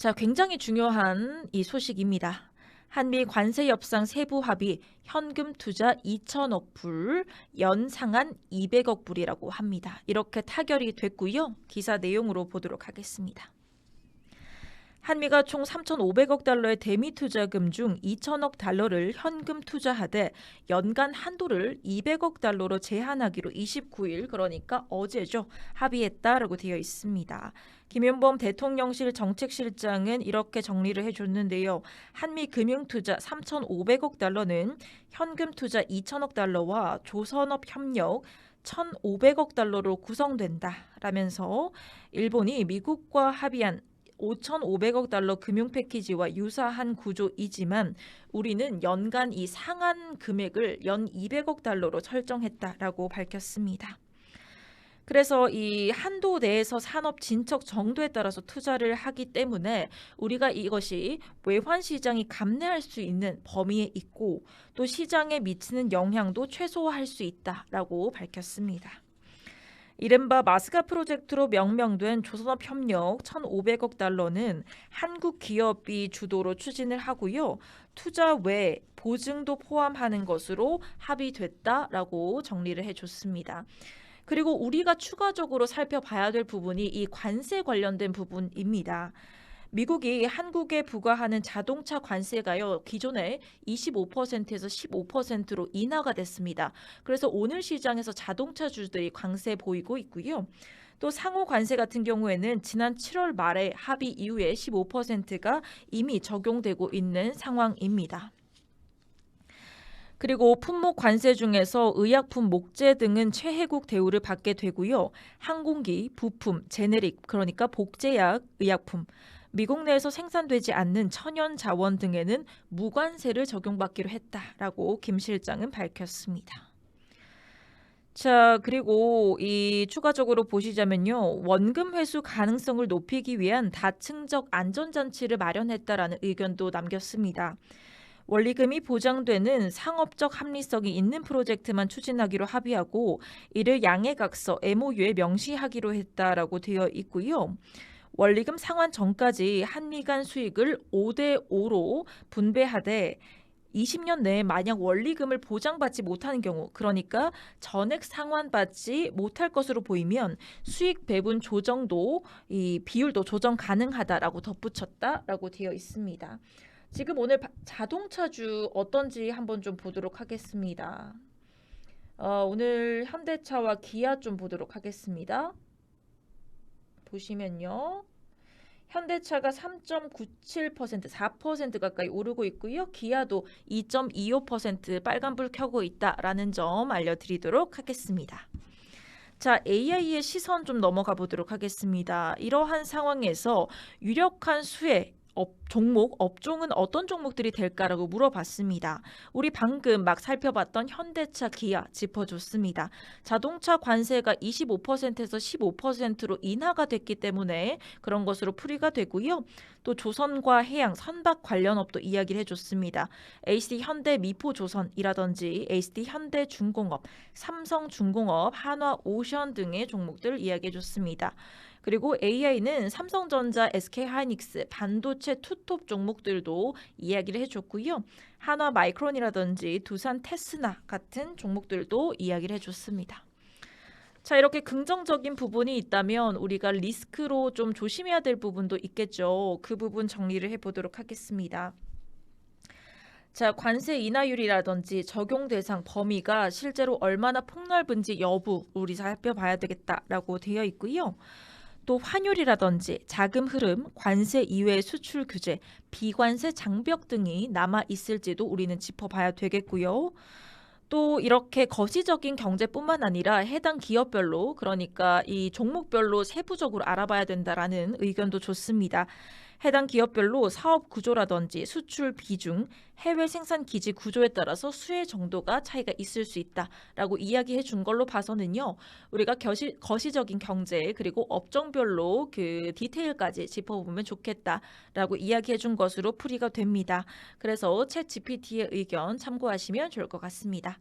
자, 굉장히 중요한 이 소식입니다. 한미 관세 협상 세부 합의 현금 투자 2천억 불, 연상한 200억 불이라고 합니다. 이렇게 타결이 됐고요. 기사 내용으로 보도록 하겠습니다. 한미가 총 3,500억 달러의 대미 투자금 중 2천억 달러를 현금 투자하되 연간 한도를 200억 달러로 제한하기로 29일 그러니까 어제죠 합의했다라고 되어 있습니다. 김윤범 대통령실 정책실장은 이렇게 정리를 해줬는데요. 한미 금융투자 3,500억 달러는 현금 투자 2천억 달러와 조선업 협력 1,500억 달러로 구성된다 라면서 일본이 미국과 합의한 5,500억 달러 금융 패키지와 유사한 구조이지만 우리는 연간 이 상한 금액을 연 200억 달러로 설정했다라고 밝혔습니다. 그래서 이 한도 내에서 산업 진척 정도에 따라서 투자를 하기 때문에 우리가 이것이 외환 시장이 감내할 수 있는 범위에 있고 또 시장에 미치는 영향도 최소화할 수 있다라고 밝혔습니다. 이른바 마스가 프로젝트로 명명된 조선업 협력 1,500억 달러는 한국 기업이 주도로 추진을 하고요. 투자 외 보증도 포함하는 것으로 합의됐다라고 정리를 해줬습니다. 그리고 우리가 추가적으로 살펴봐야 될 부분이 이 관세 관련된 부분입니다. 미국이 한국에 부과하는 자동차 관세가요, 기존에 25%에서 15%로 인하가 됐습니다. 그래서 오늘 시장에서 자동차 주들이 관세 보이고 있고요. 또 상호 관세 같은 경우에는 지난 7월 말에 합의 이후에 15%가 이미 적용되고 있는 상황입니다. 그리고 품목 관세 중에서 의약품, 목재 등은 최혜국 대우를 받게 되고요. 항공기, 부품, 제네릭, 그러니까 복제약, 의약품, 미국 내에서 생산되지 않는 천연 자원 등에는 무관세를 적용받기로 했다라고 김 실장은 밝혔습니다. 자, 그리고 이 추가적으로 보시자면요. 원금 회수 가능성을 높이기 위한 다층적 안전장치를 마련했다라는 의견도 남겼습니다. 원리금이 보장되는 상업적 합리성이 있는 프로젝트만 추진하기로 합의하고 이를 양해각서 MOU에 명시하기로 했다라고 되어 있고요. 원리금 상환 전까지 한미 간 수익을 5대 5로 분배하되 20년 내에 만약 원리금을 보장받지 못하는 경우, 그러니까 전액 상환받지 못할 것으로 보이면 수익 배분 조정도 이 비율도 조정 가능하다라고 덧붙였다라고 되어 있습니다. 지금 오늘 자동차주 어떤지 한번 좀 보도록 하겠습니다. 어, 오늘 현대차와 기아 좀 보도록 하겠습니다. 보시면요. 현대차가 3.97% 4% 가까이 오르고 있고요. 기아도 2.25% 빨간불 켜고 있다라는 점 알려드리도록 하겠습니다. 자, AI의 시선 좀 넘어가 보도록 하겠습니다. 이러한 상황에서 유력한 수혜 업, 종목, 업종은 어떤 종목들이 될까라고 물어봤습니다. 우리 방금 막 살펴봤던 현대차, 기아 짚어줬습니다. 자동차 관세가 25%에서 15%로 인하가 됐기 때문에 그런 것으로 풀이가 되고요. 또 조선과 해양, 선박 관련 업도 이야기를 해줬습니다. HD 현대 미포조선이라든지 HD 현대 중공업, 삼성 중공업, 한화 오션 등의 종목들 이야기해줬습니다. 그리고 AI는 삼성전자, SK하이닉스, 반도체 투톱 종목들도 이야기를 해줬고요. 한화 마이크론이라든지 두산 테스나 같은 종목들도 이야기를 해줬습니다. 자, 이렇게 긍정적인 부분이 있다면 우리가 리스크로 좀 조심해야 될 부분도 있겠죠. 그 부분 정리를 해보도록 하겠습니다. 자, 관세 인하율이라든지 적용 대상 범위가 실제로 얼마나 폭넓은지 여부 우리 살펴봐야 되겠다라고 되어 있고요. 또 환율이라든지 자금 흐름, 관세 이외의 수출 규제, 비관세 장벽 등이 남아 있을지도 우리는 짚어봐야 되겠고요. 또 이렇게 거시적인 경제뿐만 아니라 해당 기업별로 그러니까 이 종목별로 세부적으로 알아봐야 된다라는 의견도 좋습니다. 해당 기업별로 사업 구조라든지 수출 비중, 해외 생산 기지 구조에 따라서 수혜 정도가 차이가 있을 수 있다라고 이야기해 준 걸로 봐서는요. 우리가 거시, 거시적인 경제 그리고 업종별로 그 디테일까지 짚어보면 좋겠다라고 이야기해 준 것으로 풀이가 됩니다. 그래서 챗 GPT의 의견 참고하시면 좋을 것 같습니다.